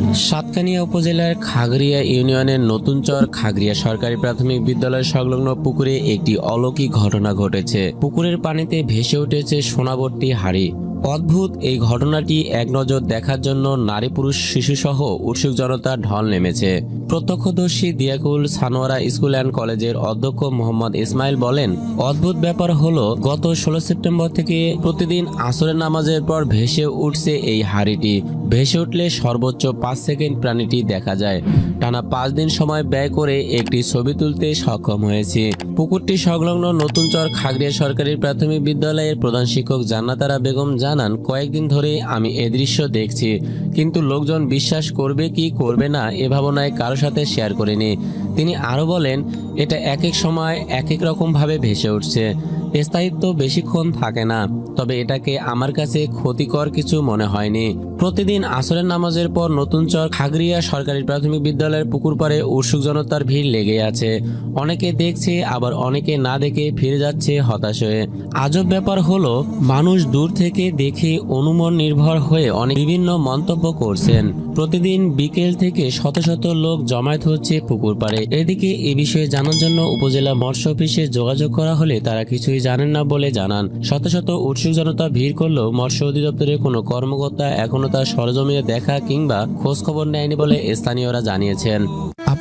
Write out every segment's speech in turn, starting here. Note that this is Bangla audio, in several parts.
সাতকানিয়া উপজেলার খাগড়িয়া ইউনিয়নের নতুন চর খাগড়িয়া সরকারি প্রাথমিক বিদ্যালয় সংলগ্ন পুকুরে একটি অলৌকিক ঘটনা ঘটেছে। পুকুরের পানিতে ভেসে উঠেছে সোনাবর্তী হাড়ি। অদ্ভুত এই ঘটনাটি এক নজর দেখার জন্য নারী পুরুষ শিশুসহ উৎসুক জনতার ঢল নেমেছে। প্রত্যক্ষদর্শী দিয়াকুল সানোয়ারা স্কুল অ্যান্ড কলেজের অধ্যক্ষ মোহাম্মদ ইসমাইল বলেন, অদ্ভুত ব্যাপার হলো, গত ষোলো সেপ্টেম্বর থেকে প্রতিদিন আসরের নামাজের পর ভেসে উঠছে এই হাড়িটি। ভেসে উঠলে সর্বোচ্চ পাঁচ সেকেন্ড প্রাণীটি দেখা যায়। টানা পাঁচ দিন সময় ব্যয় করে একটি ছবি তুলতে সক্ষম হয়েছে। পুকুরটি সংলগ্ন নতুন চর খাগড়িয়া সরকারি প্রাথমিক বিদ্যালয়ের প্রধান শিক্ষক জান্নাতারা বেগম জানান, কয়েকদিন ধরে আমি এ দৃশ্য দেখছি, কিন্তু লোকজন বিশ্বাস করবে কি করবে না এ ভাবনায় কারোর সাথে শেয়ার করিনি। তিনি আরও বলেন, এটা এক এক সময় এক এক রকমভাবে ভেসে উঠছে। স্থায়িত্ব বেশিক্ষণ থাকে না, তবে এটাকে আমার কাছে ক্ষতিকর কিছু মনে হয়নি। প্রতিদিন আসরের নামাজের পর নতুন চর খাগড়িয়া সরকারি প্রাথমিক বিদ্যালয়ের পুকুর পাড়ে উৎসুক জনতার ভিড় লেগে আছে। অনেকে দেখছে, আবার অনেকে না দেখে ফিরে যাচ্ছে হতাশ হয়ে। আজব ব্যাপার হলো, মানুষ দূর থেকে দেখে অনুমান নির্ভর হয়ে অনেক বিভিন্ন মন্তব্য করছেন। প্রতিদিন বিকেল থেকে শত শত লোক জমায়েত হচ্ছে পুকুর পাড়ে। এদিকে এ বিষয়ে জানার জন্য উপজেলা মৎস্য অফিসে যোগাযোগ করা হলে তারা কিছুই জানেন না বলে জানান। শত শত উৎসুক জনতা ভিড় করলেও মৎস্য অধিদপ্তরের কোনো কর্মকর্তা এখনও তার সরজমিনে দেখা কিংবা খোঁজ খবর নেয়নি বলে স্থানীয়রা জানিয়েছেন।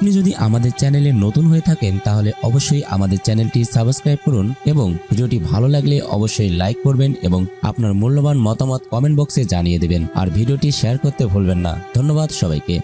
আপনি যদি আমাদের চ্যানেলে নতুন হয়ে থাকেন, তাহলে অবশ্যই আমাদের চ্যানেলটি সাবস্ক্রাইব করুন এবং ভিডিওটি ভালো লাগলে অবশ্যই লাইক করবেন এবং আপনার মূল্যবান মতামত কমেন্ট বক্সে জানিয়ে দেবেন। আর ভিডিওটি শেয়ার করতে ভুলবেন না। ধন্যবাদ সবাইকে।